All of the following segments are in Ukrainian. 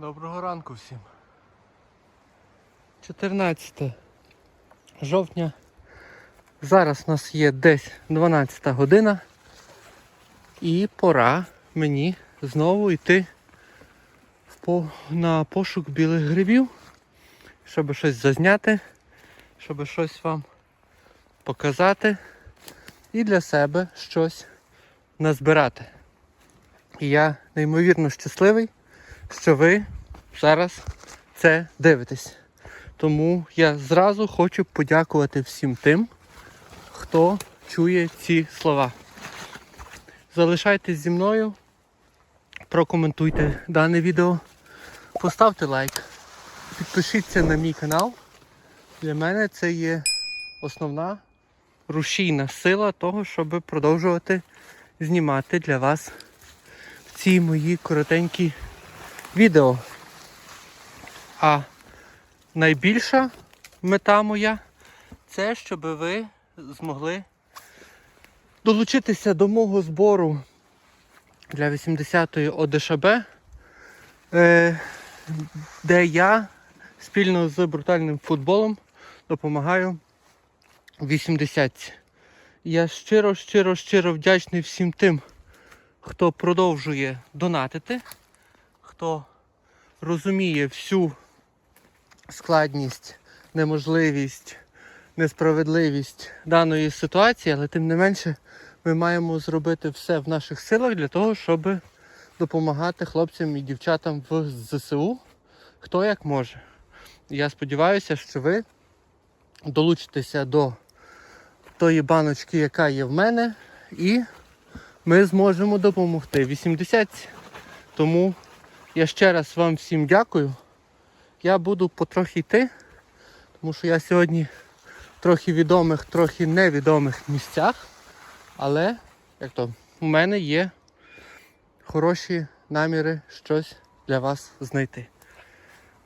Доброго ранку всім. 14 жовтня. Зараз у нас є десь 12 година. І пора мені знову йти на пошук білих грибів, щоб щось зазняти, щоб щось вам показати і для себе щось назбирати. І я неймовірно щасливий, що ви зараз це дивитесь. Тому я зразу хочу подякувати всім тим, хто чує ці слова. Залишайтесь зі мною, прокоментуйте дане відео, поставте лайк, підпишіться на мій канал. Для мене це є основна рушійна сила того, щоб продовжувати знімати для вас ці мої коротенькі відео. А найбільша мета моя це щоб ви змогли долучитися до мого збору для 80-ї ОДШБ, е, де я спільно з брутальним футболом допомагаю 80. Я щиро, щиро, щиро вдячний всім тим, хто продовжує донатити, хто розуміє всю складність, неможливість, несправедливість даної ситуації, але тим не менше ми маємо зробити все в наших силах для того, щоб допомагати хлопцям і дівчатам в ЗСУ, хто як може. Я сподіваюся, що ви долучитеся до тої баночки, яка є в мене, і ми зможемо допомогти 80. Тому я ще раз вам всім дякую. Я буду потрохи йти, тому що я сьогодні в трохи відомих, трохи невідомих місцях. Але як то, у мене є хороші наміри щось для вас знайти.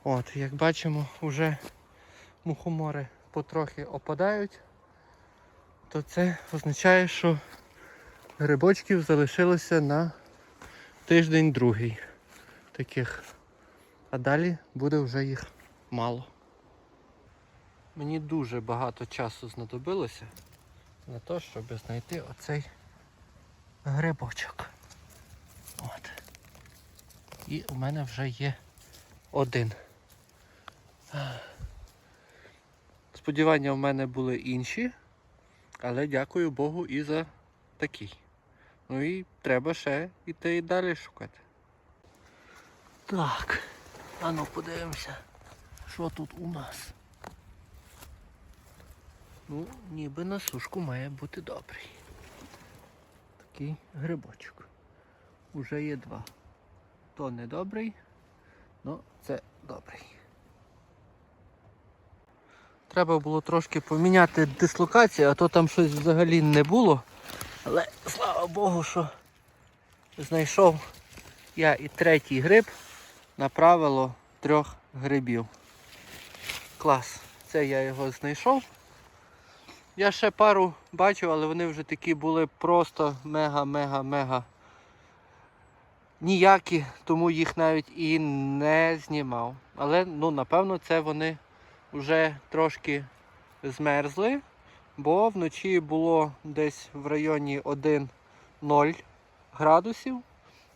От, як бачимо, вже мухомори потрохи опадають, то це означає, що грибочків залишилося на тиждень другий таких. А далі буде вже їх мало. Мені дуже багато часу знадобилося на те, щоб знайти оцей грибочок. От. І у мене вже є один. Сподівання в мене були інші, але дякую Богу і за такий. Ну і треба ще йти і далі шукати. Так, а ну подивимося, що тут у нас. Ну, ніби на сушку має бути добрий. Такий грибочок. Уже є два. То не добрий, але це добрий. Треба було трошки поміняти дислокацію, а то там щось взагалі не було. Але слава Богу, що знайшов я і третій гриб на правило трьох грибів. Клас. Це я його знайшов. Я ще пару бачив, але вони вже такі були просто мега-мега-мега ніякі, тому їх навіть і не знімав. Але ну, напевно це вони вже трошки змерзли, бо вночі було десь в районі 1-0 градусів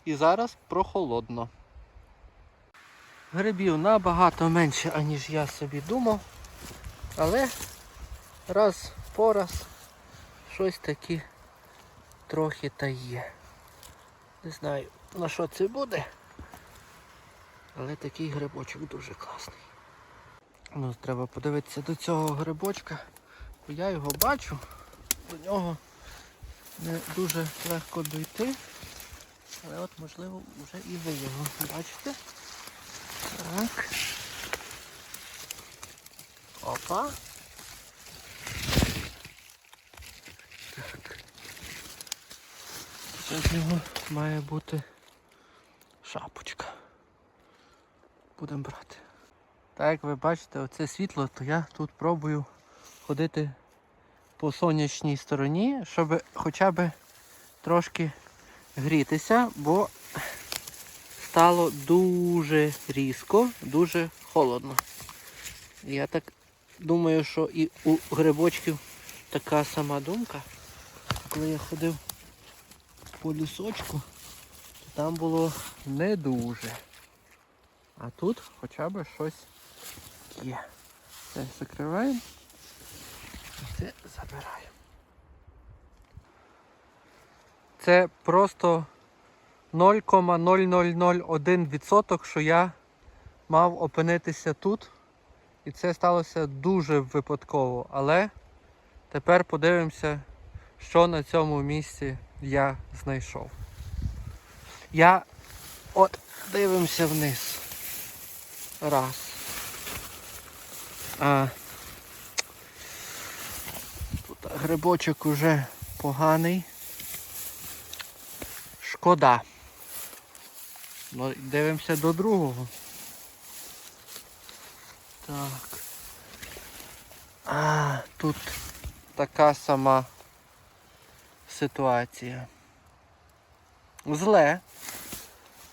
і зараз прохолодно. Грибів набагато менше, аніж я собі думав, але раз по раз щось таке трохи та є. Не знаю на що це буде, але такий грибочок дуже класний. Ну, треба подивитися до цього грибочка, бо я його бачу, до нього не дуже легко дойти, але от можливо вже і ви його бачите. Так. Опа. Так. Це з нього має бути шапочка. Будемо брати. Так як ви бачите, оце світло, то я тут пробую ходити по сонячній стороні, щоб хоча б трошки грітися, бо стало дуже різко, дуже холодно. Я так думаю, що і у грибочків така сама думка. Коли я ходив по лісочку, то там було не дуже. А тут хоча б щось є. Це закриваємо. і Це забираємо. Це просто 0,0001%, що я мав опинитися тут. І це сталося дуже випадково. Але тепер подивимося, що на цьому місці я знайшов. Я от дивимося вниз. Раз. А, тут грибочок уже поганий. Шкода. Дивимося до другого. Так. А, тут така сама ситуація. Зле.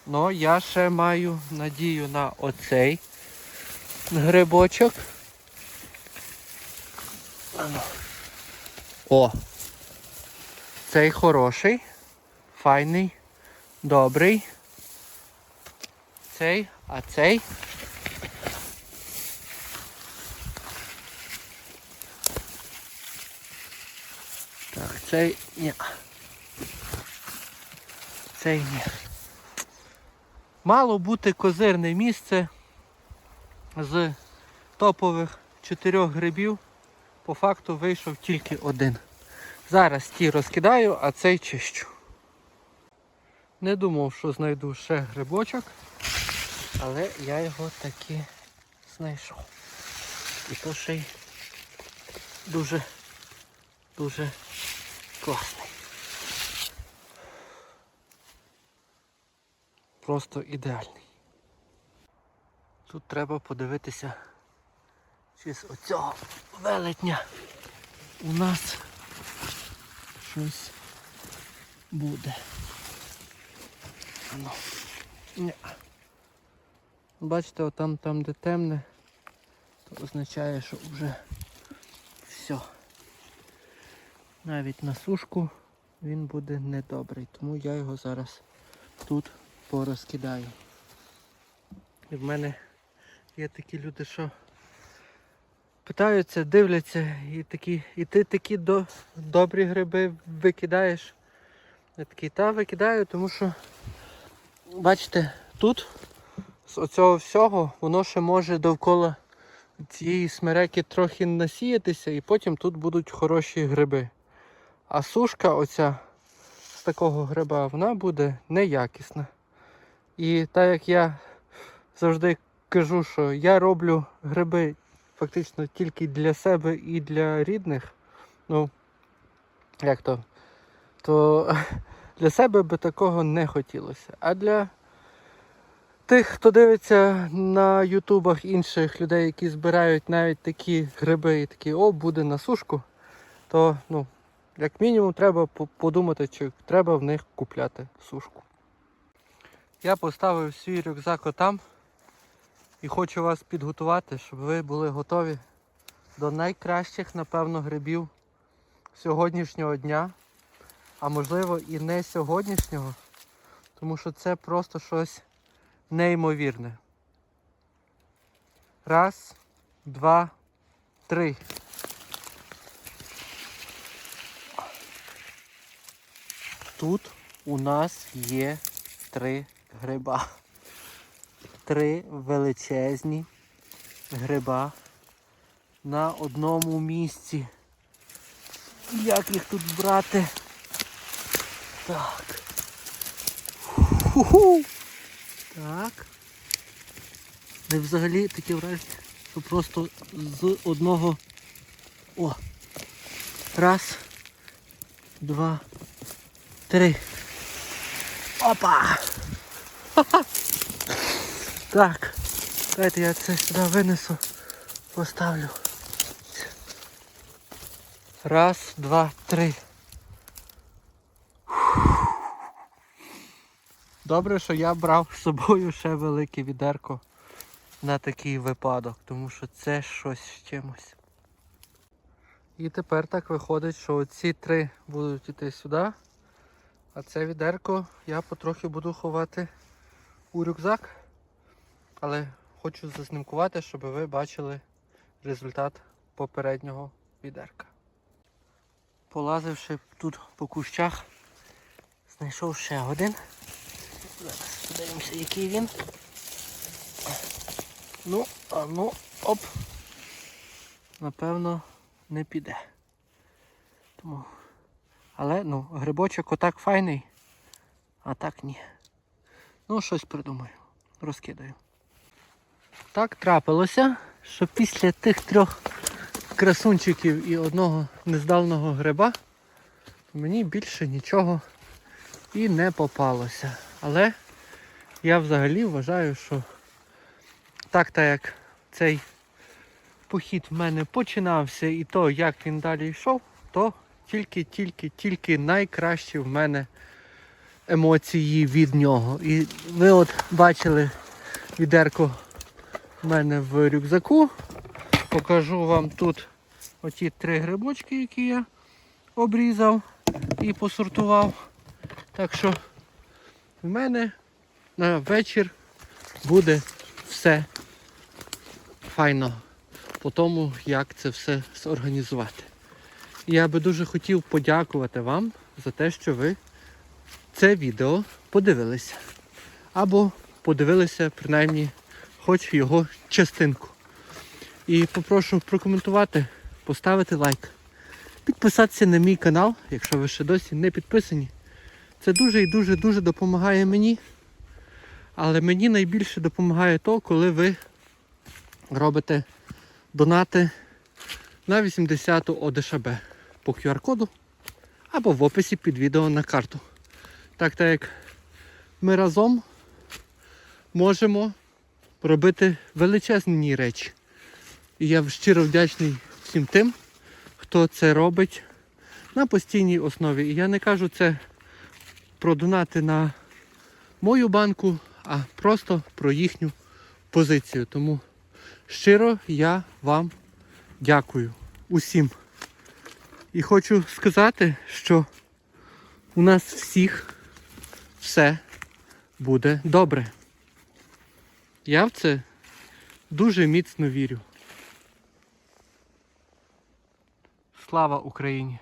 Ну, я ще маю надію на оцей грибочок. О! Цей хороший, файний, добрий. Цей, а цей. Так, цей ні. Цей ні. Мало бути козирне місце з топових чотирьох грибів. По факту вийшов тільки один. Зараз ті розкидаю, а цей чищу. Не думав, що знайду ще грибочок, але я його таки знайшов. І то ще й дуже, дуже класний. Просто ідеальний. Тут треба подивитися, чи з оцього велетня у нас щось буде. Ну, ні. Бачите, отам там, де темне, то означає, що вже все. Навіть на сушку він буде недобрий, тому я його зараз тут порозкидаю. І в мене є такі люди, що питаються, дивляться, і такі, і ти такі до, добрі гриби викидаєш. Я такий, та викидаю, тому що, бачите, тут з оцього всього воно ще може довкола цієї смереки трохи насіятися і потім тут будуть хороші гриби. А сушка оця з такого гриба, вона буде неякісна. І так як я завжди кажу, що я роблю гриби фактично тільки для себе і для рідних, ну, як то, то для себе би такого не хотілося. А для тих, хто дивиться на ютубах інших людей, які збирають навіть такі гриби і такі, о, буде на сушку, то ну, як мінімум треба подумати, чи треба в них купляти сушку. Я поставив свій рюкзак отам і хочу вас підготувати, щоб ви були готові до найкращих, напевно, грибів сьогоднішнього дня, а можливо і не сьогоднішнього, тому що це просто щось неймовірне. Раз, два, три. Тут у нас є три гриба. Три величезні гриба на одному місці. Як їх тут брати? Так. Ху-ху. Так. Не взагалі таке враження, що просто з одного. О! Раз, два, три. Опа! Ха-ха! Так, дайте я це сюди винесу, поставлю. Раз, два, три. Добре, що я брав з собою ще велике відерко на такий випадок, тому що це щось з чимось. І тепер так виходить, що ці три будуть йти сюди, а це відерко я потрохи буду ховати у рюкзак. Але хочу заснимкувати, щоб ви бачили результат попереднього відерка. Полазивши тут по кущах, знайшов ще один. Подивимося, який він. Ну, а ну, оп. Напевно, не піде. Тому. Але ну, грибочок отак файний, а так ні. Ну, щось придумаю. Розкидаю. Так трапилося, що після тих трьох красунчиків і одного нездавного гриба мені більше нічого і не попалося. Але я взагалі вважаю, що так та як цей похід в мене починався і то, як він далі йшов, то тільки-тільки-тільки найкращі в мене емоції від нього. І ви от бачили відерко в мене в рюкзаку. Покажу вам тут оті три грибочки, які я обрізав і посортував. Так що в мене на вечір буде все файно по тому, як це все зорганізувати. Я би дуже хотів подякувати вам за те, що ви це відео подивилися. Або подивилися принаймні хоч його частинку. І попрошу прокоментувати, поставити лайк, підписатися на мій канал, якщо ви ще досі не підписані. Це дуже і дуже дуже допомагає мені. Але мені найбільше допомагає то, коли ви робите донати на 80-ту ОДШБ по QR-коду або в описі під відео на карту. Так так як ми разом можемо робити величезні речі. І я щиро вдячний всім тим, хто це робить на постійній основі. І я не кажу це про донати на мою банку, а просто про їхню позицію. Тому щиро я вам дякую усім. І хочу сказати, що у нас всіх все буде добре. Я в це дуже міцно вірю. Слава Україні!